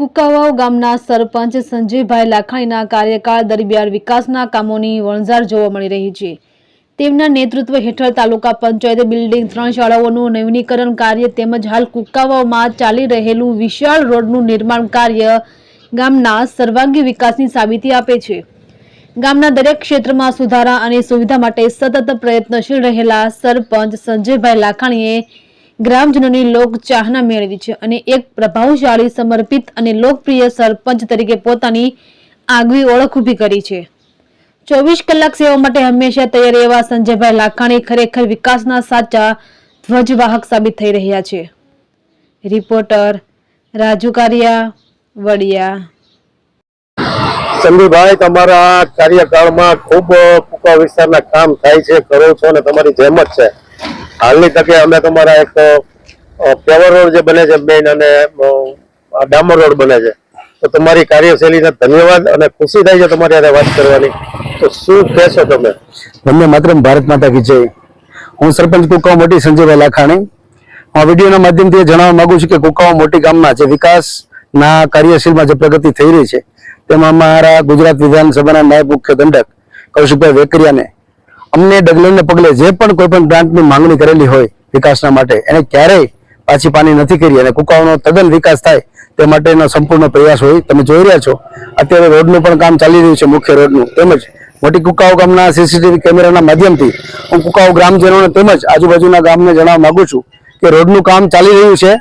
કુકાવાવ ગામના સરપંચ સંજયભાઈ લાખાણીના કાર્યકાળ દરમિયાન વિકાસના કામોની વણઝાર જોવા મળી રહી છે. તેમના નેતૃત્વ હેઠળ તાલુકા પંચાયત બિલ્ડિંગ ત્રણ શાળાઓનું નવીનીકરણ કાર્ય તેમજ હાલ કુકાવાવમાં ચાલી રહેલું વિશાળ રોડનું નિર્માણ કાર્ય ગામના સર્વાંગી વિકાસની સાબિતી આપે છે. ગામના દરેક ક્ષેત્રમાં સુધારા અને સુવિધા માટે સતત પ્રયત્નશીલ રહેલા સરપંચ સંજયભાઈ લાખાણીએ ગ્રામજનોની લોક ચાહના મેળવી છે અને એક પ્રભાવશાળી, સમર્પિત અને લોકપ્રિય સરપંચ તરીકે પોતાની આગવી ઓળખ ઊભી કરી છે. ચોવીસ કલાક સેવા માટે હંમેશા તૈયાર એવા સંજયભાઈ લાખાણી ખરેખર વિકાસના સાચા ધ્વજવાહક સાબિત થઈ રહ્યા છે. રિપોર્ટર રાજુ કારિયા, વડિયા. સંદીપભાઈ તમારા કાર્યકાળમાં ખૂબ ટૂંકા વિસ્તારના કામ થાય છે, કરો છો અને તમારી જેમ જ છે. હાલની તકે અમે તમારા એક પેવર રોડ જે બને છે મેઇન અને ડામર રોડ બને છે. તો તમારી કાર્યશૈલીને ધન્યવાદ અને ખુશી થાય છે તમારી સાથે વાત કરવાની. તો શું કહેશો તમે? તમને માત્ર ભારત માતા કી હું સરપંચ કુકાવ મોટી સંજયભાઈ લાખાણી. હું વિડીયોના માધ્યમથી જણાવવા માંગુ છું કે કુકાવ મોટી ગામમાં જે વિકાસના કાર્યશીલમાં જે પ્રગતિ થઈ રહી છે, તેમાં અમારા ગુજરાત વિધાનસભાના નાયબ મુખ્ય દંડક કૌશિકભાઈ વેકરિયાને અમને ડગલેને પગલે જે પણ કોઈ પણ ગ્રાન્ટની માંગણી કરેલી હોય વિકાસના માટે, એને ક્યારેય પાછી પાની નથી કરી અને કુકાઓનો તદ્દન વિકાસ થાય તે માટેનો સંપૂર્ણ પ્રયાસ હોય. તમે જોઈ રહ્યા છો, અત્યારે રોડનું પણ કામ ચાલી રહ્યું છે, મુખ્ય રોડનું. તેમજ મોટી કુકાઓ ગામના સીસીટીવી કેમેરાના માધ્યમથી હું કુકાઓ ગ્રામજનોને તેમજ આજુબાજુના ગામને જણાવવા માગું છું કે રોડનું કામ ચાલી રહ્યું છે,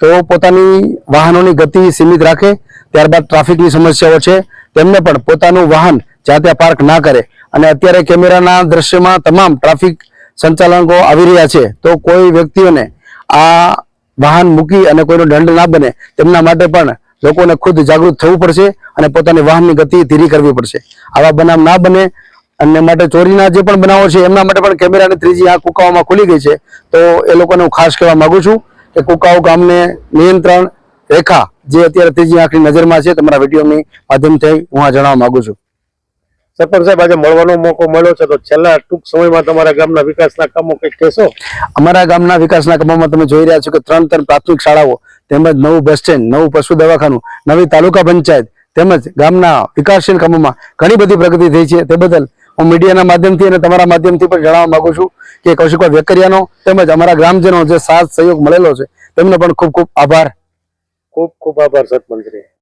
તો પોતાની વાહનોની ગતિ સીમિત રાખે. ત્યારબાદ ટ્રાફિકની સમસ્યાઓ છે. તેમને પણ પોતાનું વાહન જ્યાં ત્યાં પાર્ક ના કરે. અને અત્યારે કેમેરાના દ્રશ્યમાં તમામ ટ્રાફિક સંચાલકો આવી રહ્યા છે. તો કોઈ વ્યક્તિઓને આ વાહન મૂકી અને કોઈનો દંડ ના બને, તેમના માટે પણ લોકોને ખુદ જાગૃત થવું પડશે અને પોતાની વાહનની ગતિ ધીરી કરવી પડશે. આવા બનાવ ના બને અને માટે ચોરીના જે પણ બનાવો છે, એમના માટે પણ કેમેરાની ત્રીજી આંખ કુકાઓમાં ખુલી ગઈ છે. તો એ લોકોને હું ખાસ કહેવા માગું છું કે કુકાઓ ગામને નિયંત્રણ રેખા જે અત્યારે ત્રીજી આંખની નજરમાં છે, તમારા વિડીયોની માધ્યમથી હું આ જણાવવા માગું છું. સરપંચ સાહેબ આજે મળવાનો મોકો મળ્યો છે. તો છેલ્લા ટૂંક સમયમાં તમારા ગામના વિકાસના કામો કંઈક કહેશો અમારા ગામના વિકાસના કામોમાં તમે જોઈ રહ્યા છો કે ત્રણ ત્રણ પ્રાથમિક શાળાઓ તેમજ નવું બસ સ્ટેન્ડ નવું પશુ દવાખાનું નવી તાલુકા પંચાયત તેમજ ગામના વિકાસશીલ કામોમાં ઘણી બધી પ્રગતિ થઈ છે. તે બદલ હું મીડિયાના માધ્યમથી અને તમારા માધ્યમથી પણ જણાવવા માંગુ છું કે કૌશિકભાઈ વેકરિયાનો તેમજ અમારા ગ્રામજનો જે સાથ સહયોગ મળેલો છે તેમનો પણ ખૂબ ખૂબ આભાર. ખૂબ ખૂબ આભાર સરપંચ શ્રી